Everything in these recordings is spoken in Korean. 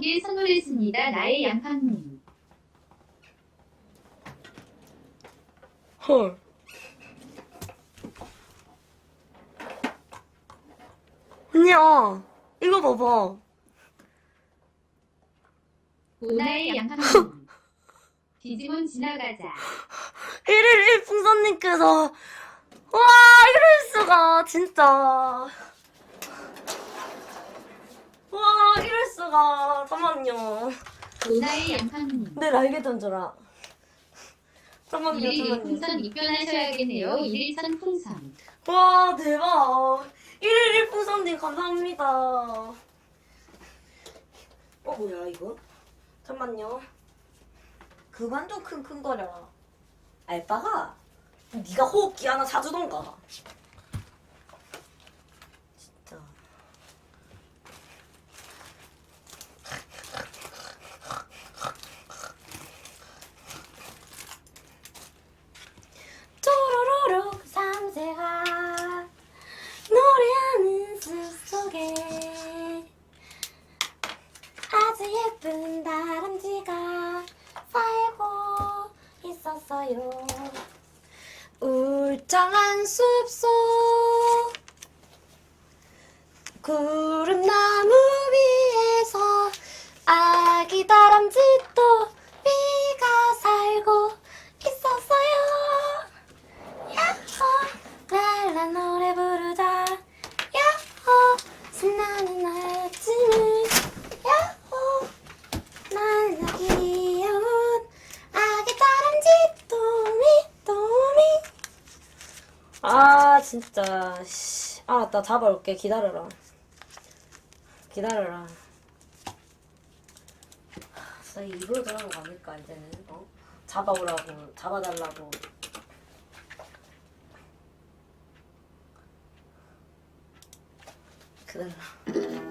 개 선물했습니다. 나의 양팡님. 헐. 언니야, 이거 봐봐. 오나의 양팡님. 디지몬 지나가자. 1일 1풍선님께서, 와, 이럴 수가, 진짜. 와, 이럴 수가. 잠깐만요. 오나의 양팡님. 내 날개 던져라. 잠깐만요, 일일 잠깐만요. 일풍선 입변하셔야겠네요. 일일 선 풍선. 와, 대박. 1일 1풍선님, 감사합니다. 어, 뭐야, 이거? 잠깐만요. 그만 좀 킁킁거려라. 알바가? 네가 호흡기 하나 사주던가. 진짜. 쪼로로로 삼새가 노래하는 숲 속에 아주 예쁜 다람쥐가 살고 있었어요. 울창한 숲속 구름나무 위에서 아기 다람쥐도 비가 살고 있었어요 야호 랄라 노래 부르자 야호 신나는 아침을 야호 날라 귀여운 아기 다람쥐 또미 또미 아 진짜 씨. 아, 나 잡아올게. 기다려라. 기다려라. 진짜 이걸 그러는 거 아닐까 이제는 어? 잡아오라고 잡아달라고. 기다려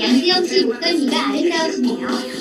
양지영 씨 목덜미가 아름다우시네요.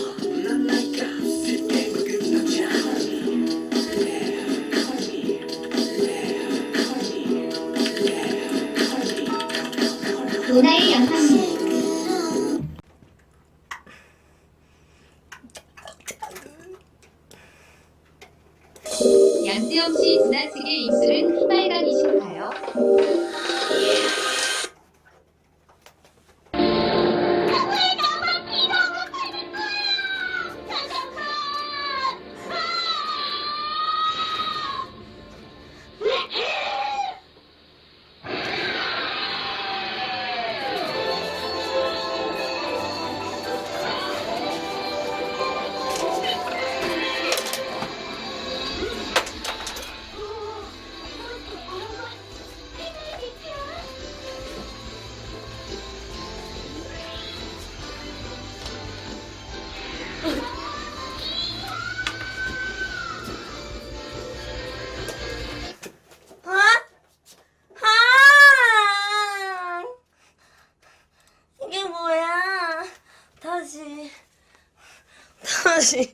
다시,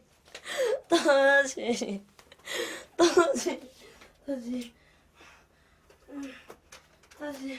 다시, 다시, 다시, 음, 다시.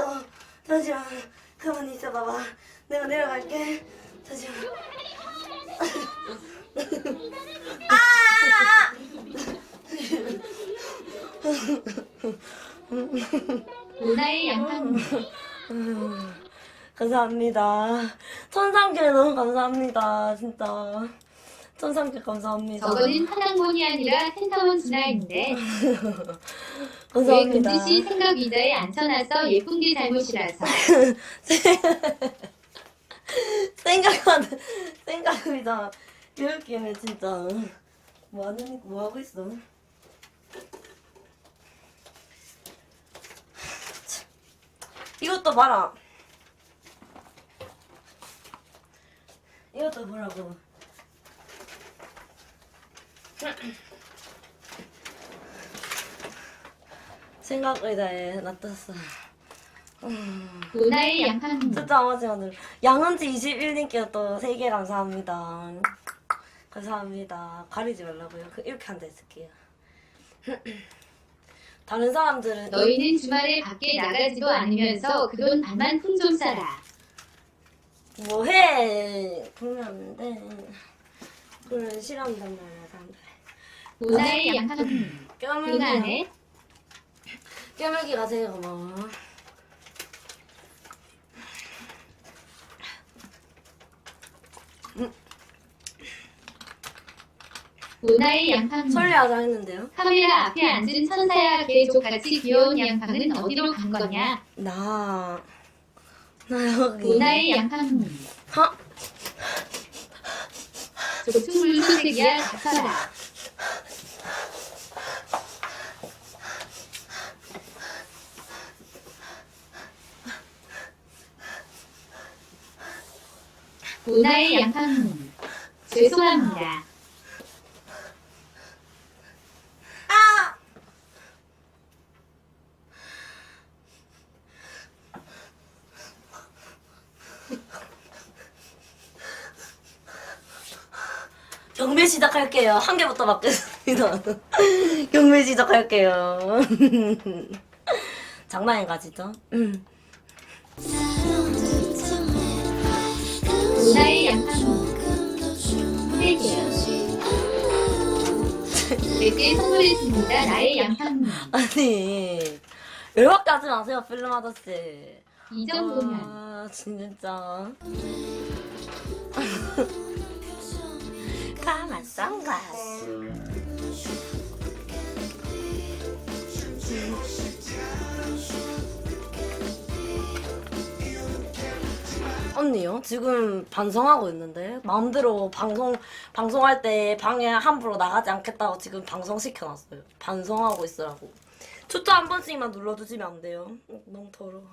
너 떨어져 잠시만 가만히 있어 봐봐. 내가 내려갈게. 잠시만 문화의 양팡님. 감사합니다. 천상길 너무 감사합니다 진짜 천상길 감사합니다. 저거는 화상본이 아니라 텐타원 왜 감사합니다. 금지씨 생각 의자에 앉혀놔서 예쁜 게 잘못이라서. 생각하는 생각이다. 이렇게는 진짜. 뭐 하는 뭐 하고 있어? 이것도 봐라. 이것도 보라고. 생각 의자에 놔뒀어. 문화의 양팡님. 진짜 아마지마들. 양은지 21님께 또 3개 감사합니다. 감사합니다. 가리지 말라고요. 그 이렇게 앉아 있을게요. 다른 사람들은 너희는 주말에 밖에 나가지도 않으면서 그 돈 반만 풍좀 써라. 뭐해? 그러면 안 돼. 그러면 싫어한단 말이야 문화의 양팡님. 깨물기 그만해. 깨물기가 제일 고마워 문화의 양팡님. 설레하자 했는데요 카메라 앞에 앉은 천사야 개족같이 귀여운 양팡은 어디로 간 거냐? 나... 나 여기 문화의 양팡님. 하? 조충물소색이야 닥쳐라. 문화의 양팡님. 죄송합니다. 아! 경매 시작할게요. 한 개부터 받겠습니다. 경매 시작할게요. 장난인가 진짜? 음. 100을 선물했습니다. 나의 양상님. 네. 아니 열받까지 마세요 필름 아저씨. 이정도면 아 진짜. 가만 선글라스. 언니요? 지금 반성하고 있는데 마음대로 방송 방송할 때 방에 함부로 나가지 않겠다고 지금 방송 시켜놨어요. 반성하고 있으라고. 추천 한 번씩만 눌러주시면 안 돼요? 어, 너무 더러워.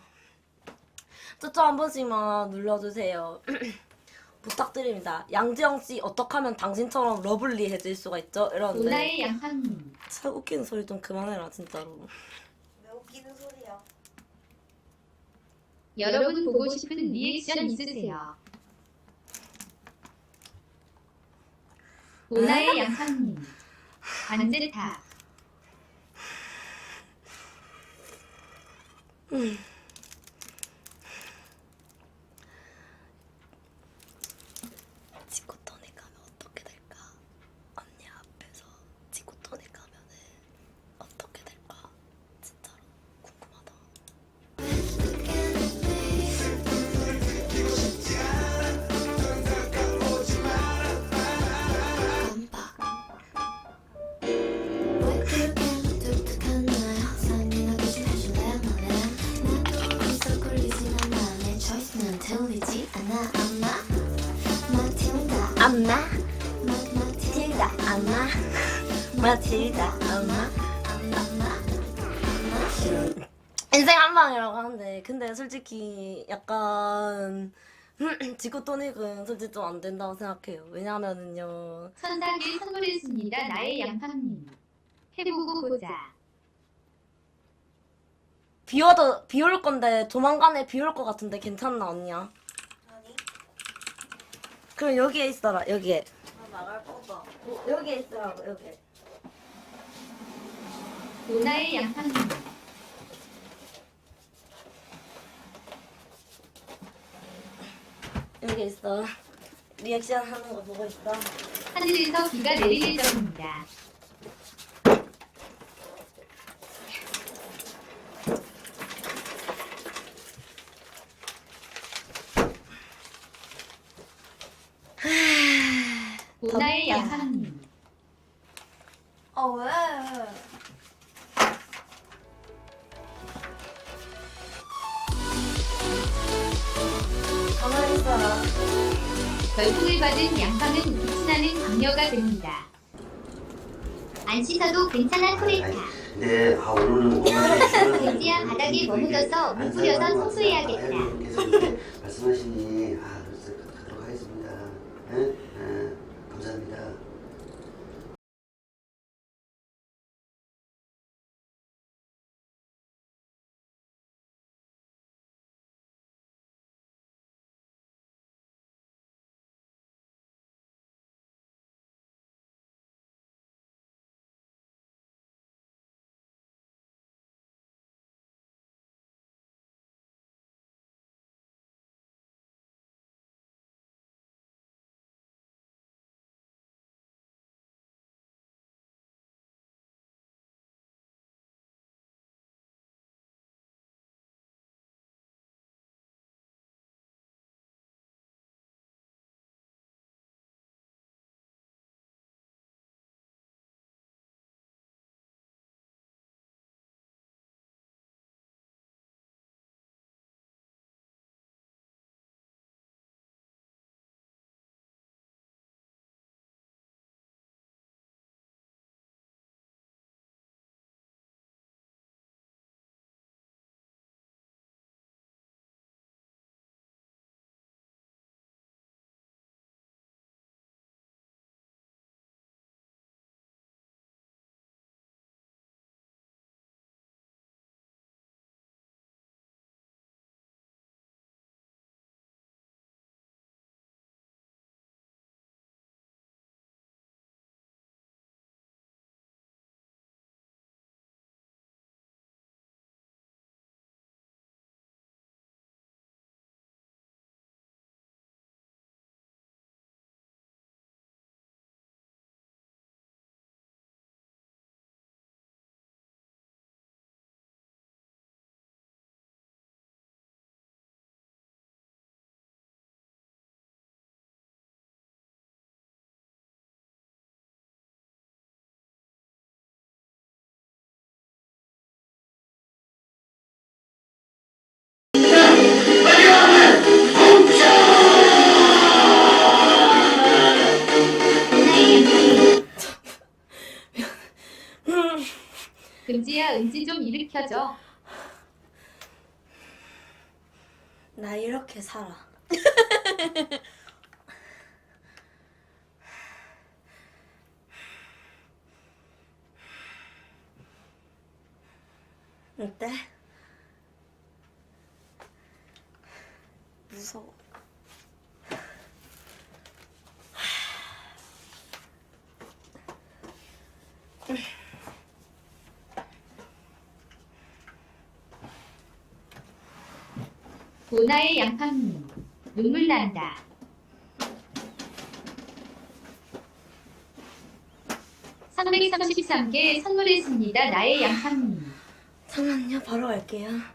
추천 한 번씩만 눌러주세요. 부탁드립니다. 양지영 씨 어떻게 하면 당신처럼 러블리해질 수가 있죠? 이러는데 문화의 양팡님. 참 웃기는 소리 좀 그만해라 진짜로. 왜 웃기는 소리야? 여러분 보고 싶은 리액션 있으세요? 문화의 양팡님. 반제타. 지 마틸다, 엄마. 엄마 인생 한 방이라고 하는데 근데 솔직히 약간 지코토닉은 솔직히 좀 안 된다고 생각해요. 왜냐면은요. 천사길 선물했습니다. 나의 양팡님. 해보고 보자. 비워도 비 올 건데 조만간에 비 올 것 같은데 괜찮나 언니야? 아니 그럼 여기에 있어라 여기에. 아, 나갈 거다. 어, 여기에 있으라고 여기. 로나의 양팡님. 여기 있어. 리액션 하는 거 보고 있어. 하늘에서 비가 내릴 예정입니다. 로나의 양팡님. 아 왜? 별풍을 받은 양팡은 빛나는 강녀가 됩니다. 안 씻어도 괜찮아 토레타. 네, 아 오늘은 돼지야, 바닥에 뭐 묻어서 물 뿌려서 청소해야겠다. 계속 이렇게 말씀하시니 아 금지야 은지 좀 일으켜줘. 나 이렇게 살아. 어때? 무서워. 로나의 양팡님. 눈물 난다. (333개) 선물했습니다 나의 양팡님 잠깐만요, 바로 갈게요.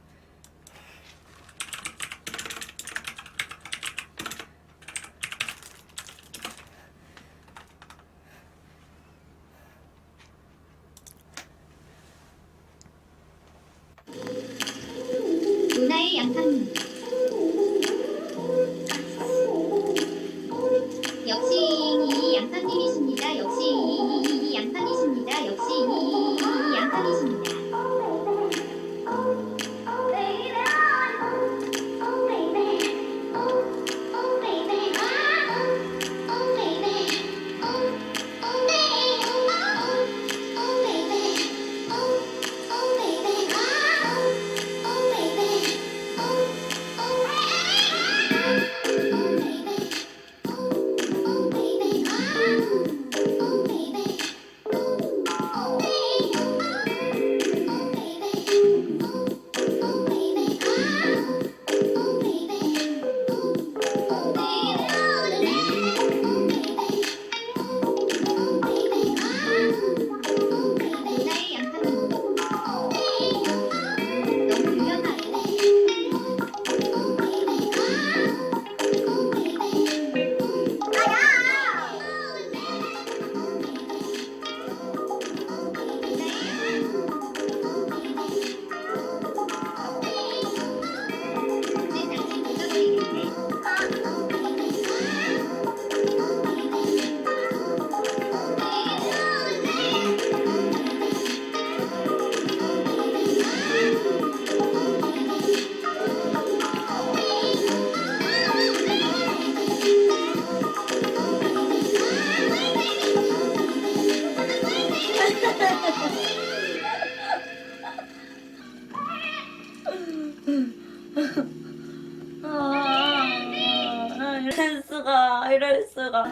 아, 이럴 수가, 이럴 수가.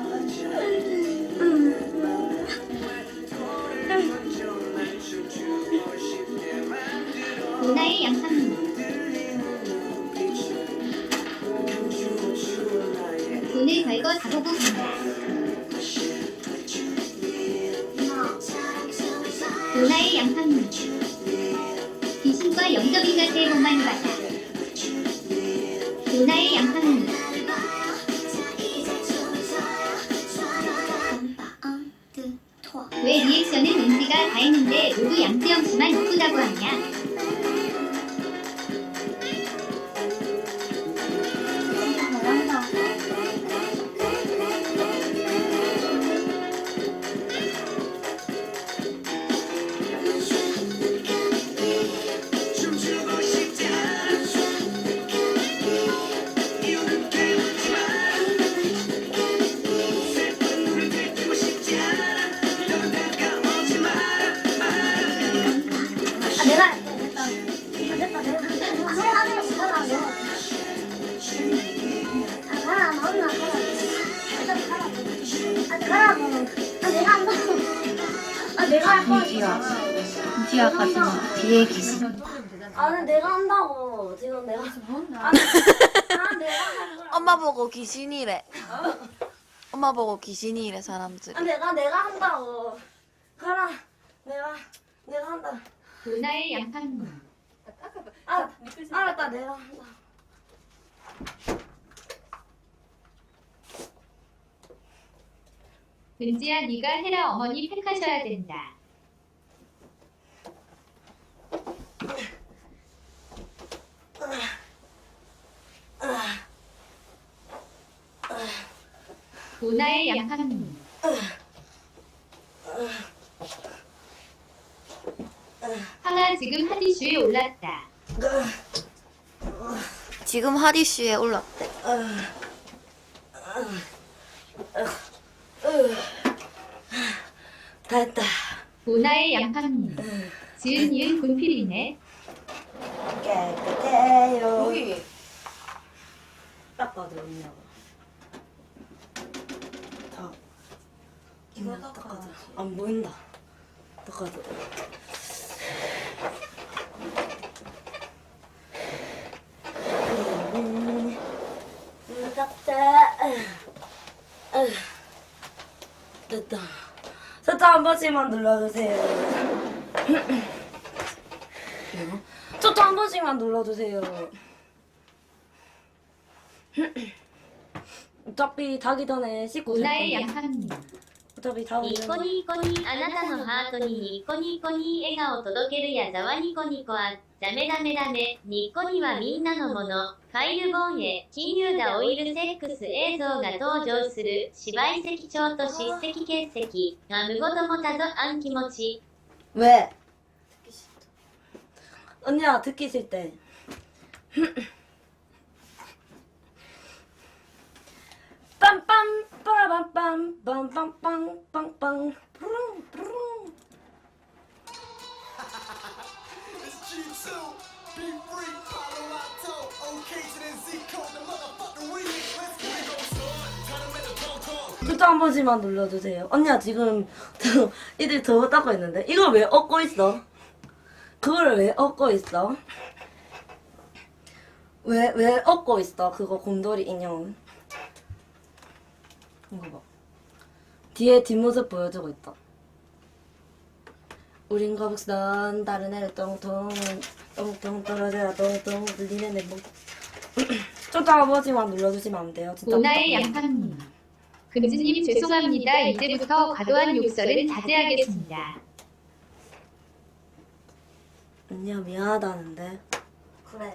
누나의 양산 오늘 별거 다 보고 왜 리액션은 은지가 다 했는데 모두 양지영 씨만 이쁘다고 하냐 할 거야. 지야 가지마 뒤에 계시 아니 내가 한다고. 지금 내가. 아 내가 할 거야 엄마 보고 귀신이래. 엄마 보고 귀신이래 사람들이. 아 내가 내가 한다고. 가라. 내가 내가 한다. 도나의 양상님 아 알았다. 내가 한다. 은지야 네가 해라. 어머니 팩하셔야 된다 도나의 양상님 황아 지금 핫이슈에 올랐다. 지금 하디슈에 올랐대. 다 했다. 도나의 양상님 지은 이은 군필이네. 깨끗해요 여기 닦아줘 언니가 다 이거 닦아야지. 닦아줘. 안 보인다. 닦아줘. 음, 음, 됐다. 살짝 한 번씩만 눌러주세요. 저도 한 번씩만 눌러주세요. 어차피 자기 전에 씻고 어차 피 자고 ニコニコにあなたのハートにニコニコに笑顔届ける矢沢ニコニコはダメダメダメニコにはみんなのものファイルボーンへ金融だオイルセックス映像が登場する芝居石帳と叱石結石がむごともたぞ暗気持ち 왜? 언니야 듣기 싫대 빰빰 빠밤빰 빰빰빰 빵빵 푸릉 푸릉 글자 한 번씩만 눌러주세요. 언니야 지금 이들 저거 닦고 있는데 이걸 왜 얻고 있어? 그거를 왜 얻고 있어? 왜 왜 얻고 있어? 그거 곰돌이 인형. 이거 봐. 뒤에 뒷모습 보여주고 있다. 우린 거북선 다른 애를 똥똥 똥똥 떨어져야 똥똥 들리는 내 목. 저도 아버지만 눌러주시면 안 돼요. 진짜 도나의 부탁해요. 양상님 금지님 죄송합니다 이제부터 과도한 욕설은 자제하겠습니다 언니야 미안하다는데. 그래.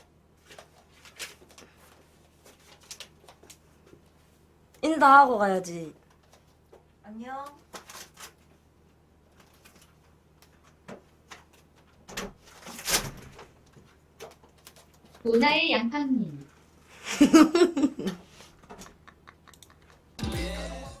인사하고 가야지. 안녕. 모나의 양파님.